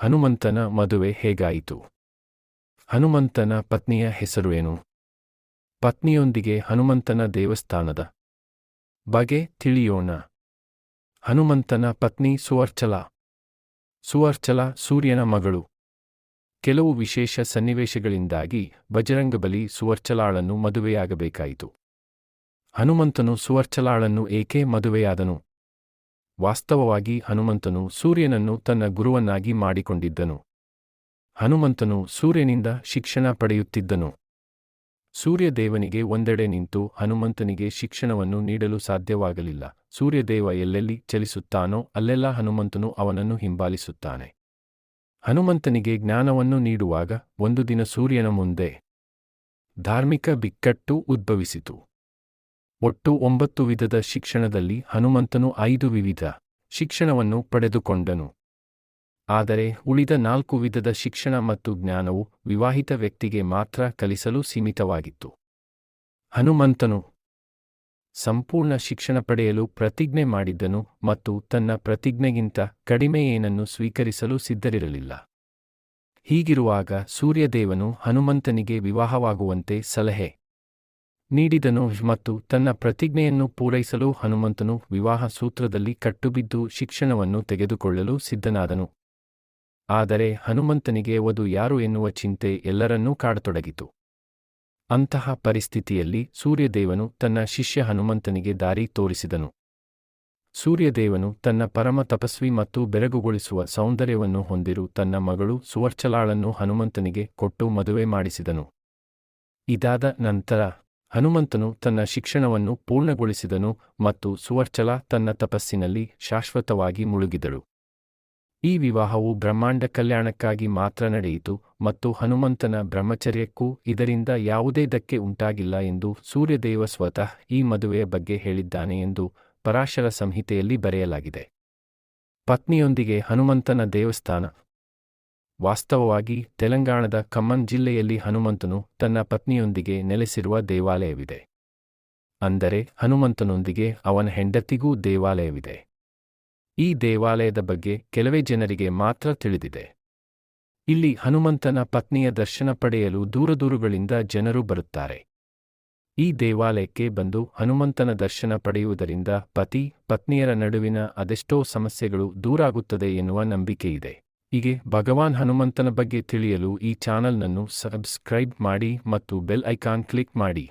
ಹನುಮಂತನ ಮದುವೆ ಹೇಗಾಯಿತು? ಹನುಮಂತನ ಪತ್ನಿಯ ಹೆಸರು ಏನು? ಪತ್ನಿಯೊಂದಿಗೆ ಹನುಮಂತನ ದೇವಸ್ಥಾನದ ಬಗೆ ತಿಳಿಯೋಣ. ಹನುಮಂತನ ಪತ್ನಿ ಸುವರ್ಚಲ. ಸುವರ್ಚಲ ಸೂರ್ಯನ ಮಗಳು. ಕೆಲವು ವಿಶೇಷ ಸನ್ನಿವೇಶಗಳಿಂದಾಗಿ ಬಜರಂಗಬಲಿ ಸುವರ್ಚಲಾಳನ್ನು ಮದುವೆಯಾಗಬೇಕಾಯಿತು. ಹನುಮಂತನು ಸುವರ್ಚಲಾಳನ್ನು ಏಕೆ ಮದುವೆಯಾದನು? ವಾಸ್ತವವಾಗಿ ಹನುಮಂತನು ಸೂರ್ಯನನ್ನು ತನ್ನ ಗುರುವನ್ನಾಗಿ ಮಾಡಿಕೊಂಡಿದ್ದನು. ಹನುಮಂತನು ಸೂರ್ಯನಿಂದ ಶಿಕ್ಷಣ ಪಡೆಯುತ್ತಿದ್ದನು. ಸೂರ್ಯದೇವನಿಗೆ ಒಂದೆಡೆ ನಿಂತು ಹನುಮಂತನಿಗೆ ಶಿಕ್ಷಣವನ್ನು ನೀಡಲು ಸಾಧ್ಯವಾಗಲಿಲ್ಲ. ಸೂರ್ಯದೇವ ಎಲ್ಲೆಲ್ಲಿ ಚಲಿಸುತ್ತಾನೋ ಅಲ್ಲೆಲ್ಲ ಹನುಮಂತನು ಅವನನ್ನು ಹಿಂಬಾಲಿಸುತ್ತಾನೆ. ಹನುಮಂತನಿಗೆ ಜ್ಞಾನವನ್ನು ನೀಡುವಾಗ ಒಂದು ದಿನ ಸೂರ್ಯನ ಮುಂದೆ ಧಾರ್ಮಿಕ ಬಿಕ್ಕಟ್ಟು ಉದ್ಭವಿಸಿತು. ಒಟ್ಟು ಒಂಬತ್ತು ವಿಧದ ಶಿಕ್ಷಣದಲ್ಲಿ ಹನುಮಂತನು ಐದು ವಿವಿಧ ಶಿಕ್ಷಣವನ್ನು ಪಡೆದುಕೊಂಡನು. ಆದರೆ ಉಳಿದ ನಾಲ್ಕು ವಿಧದ ಶಿಕ್ಷಣ ಮತ್ತು ಜ್ಞಾನವು ವಿವಾಹಿತ ವ್ಯಕ್ತಿಗೆ ಮಾತ್ರ ಕಲಿಸಲು ಸೀಮಿತವಾಗಿತ್ತು. ಹನುಮಂತನು ಸಂಪೂರ್ಣ ಶಿಕ್ಷಣ ಪಡೆಯಲು ಪ್ರತಿಜ್ಞೆ ಮಾಡಿದ್ದನು ಮತ್ತು ತನ್ನ ಪ್ರತಿಜ್ಞೆಗಿಂತ ಕಡಿಮೆ ಏನನ್ನು ಸ್ವೀಕರಿಸಲು ಸಿದ್ಧರಿರಲಿಲ್ಲ. ಹೀಗಿರುವಾಗ ಸೂರ್ಯದೇವನು ಹನುಮಂತನಿಗೆ ವಿವಾಹವಾಗುವಂತೆ ಸಲಹೆ ನೀಡಿದನು ಮತ್ತು ತನ್ನ ಪ್ರತಿಜ್ಞೆಯನ್ನು ಪೂರೈಸಲು ಹನುಮಂತನು ವಿವಾಹ ಸೂತ್ರದಲ್ಲಿ ಕಟ್ಟುಬಿದ್ದು ಶಿಕ್ಷಣವನ್ನು ತೆಗೆದುಕೊಳ್ಳಲು ಸಿದ್ಧನಾದನು. ಆದರೆ ಹನುಮಂತನಿಗೆ ವಧು ಯಾರು ಎನ್ನುವ ಚಿಂತೆ ಎಲ್ಲರನ್ನೂ ಕಾಡತೊಡಗಿತು. ಅಂತಹ ಪರಿಸ್ಥಿತಿಯಲ್ಲಿ ಸೂರ್ಯದೇವನು ತನ್ನ ಶಿಷ್ಯ ಹನುಮಂತನಿಗೆ ದಾರಿ ತೋರಿಸಿದನು. ಸೂರ್ಯದೇವನು ತನ್ನ ಪರಮ ತಪಸ್ವಿ ಮತ್ತು ಬೆರಗುಗೊಳಿಸುವ ಸೌಂದರ್ಯವನ್ನು ಹೊಂದಿರು ತನ್ನ ಮಗಳು ಸುವರ್ಚಲಾಳನ್ನು ಹನುಮಂತನಿಗೆ ಕೊಟ್ಟು ಮದುವೆ ಮಾಡಿಸಿದನು. ಇದಾದ ನಂತರ ಹನುಮಂತನು ತನ್ನ ಶಿಕ್ಷಣವನ್ನು ಪೂರ್ಣಗೊಳಿಸಿದನು ಮತ್ತು ಸುವರ್ಚಲ ತನ್ನ ತಪಸ್ಸಿನಲ್ಲಿ ಶಾಶ್ವತವಾಗಿ ಮುಳುಗಿದಳು. ಈ ವಿವಾಹವು ಬ್ರಹ್ಮಾಂಡ ಕಲ್ಯಾಣಕ್ಕಾಗಿ ಮಾತ್ರ ನಡೆಯಿತು ಮತ್ತು ಹನುಮಂತನ ಬ್ರಹ್ಮಚರ್ಯಕ್ಕೂ ಇದರಿಂದ ಯಾವುದೇ ಧಕ್ಕೆ ಉಂಟಾಗಿಲ್ಲ ಎಂದು ಸೂರ್ಯದೇವ ಸ್ವತಃ ಈ ಮದುವೆಯ ಬಗ್ಗೆ ಹೇಳಿದ್ದಾನೆ ಎಂದು ಪರಾಶರ ಸಂಹಿತೆಯಲ್ಲಿ ಬರೆಯಲಾಗಿದೆ. ಪತ್ನಿಯೊಂದಿಗೆ ಹನುಮಂತನ ದೇವಸ್ಥಾನ ವಾಸ್ತವವಾಗಿ ತೆಲಂಗಾಣದ ಕಮ್ಮನ್ ಜಿಲ್ಲೆಯಲ್ಲಿ ಹನುಮಂತನು ತನ್ನ ಪತ್ನಿಯೊಂದಿಗೆ ನೆಲೆಸಿರುವ ದೇವಾಲಯವಿದೆ. ಅಂದರೆ ಹನುಮಂತನೊಂದಿಗೆ ಅವನ ಹೆಂಡತಿಗೂ ದೇವಾಲಯವಿದೆ. ಈ ದೇವಾಲಯದ ಬಗ್ಗೆ ಕೆಲವೇ ಜನರಿಗೆ ಮಾತ್ರ ತಿಳಿದಿದೆ. ಇಲ್ಲಿ ಹನುಮಂತನ ಪತ್ನಿಯ ದರ್ಶನ ಪಡೆಯಲು ದೂರದೂರುಗಳಿಂದ ಜನರು ಬರುತ್ತಾರೆ. ಈ ದೇವಾಲಯಕ್ಕೆ ಬಂದು ಹನುಮಂತನ ದರ್ಶನ ಪಡೆಯುವುದರಿಂದ ಪತಿ, ಪತ್ನಿಯರ ನಡುವಿನ ಅದೆಷ್ಟೋ ಸಮಸ್ಯೆಗಳು ದೂರಾಗುತ್ತದೆ ಎನ್ನುವ ನಂಬಿಕೆಯಿದೆ. ಹೀಗೆ ಭಗವಾನ್ ಹನುಮಂತನ ಬಗ್ಗೆ ತಿಳಿಯಲು ಈ ಚಾನಲ್ನನ್ನು ಸಬ್ಸ್ಕ್ರೈಬ್ ಮಾಡಿ ಮತ್ತು ಬೆಲ್ ಐಕಾನ್ ಕ್ಲಿಕ್ ಮಾಡಿ.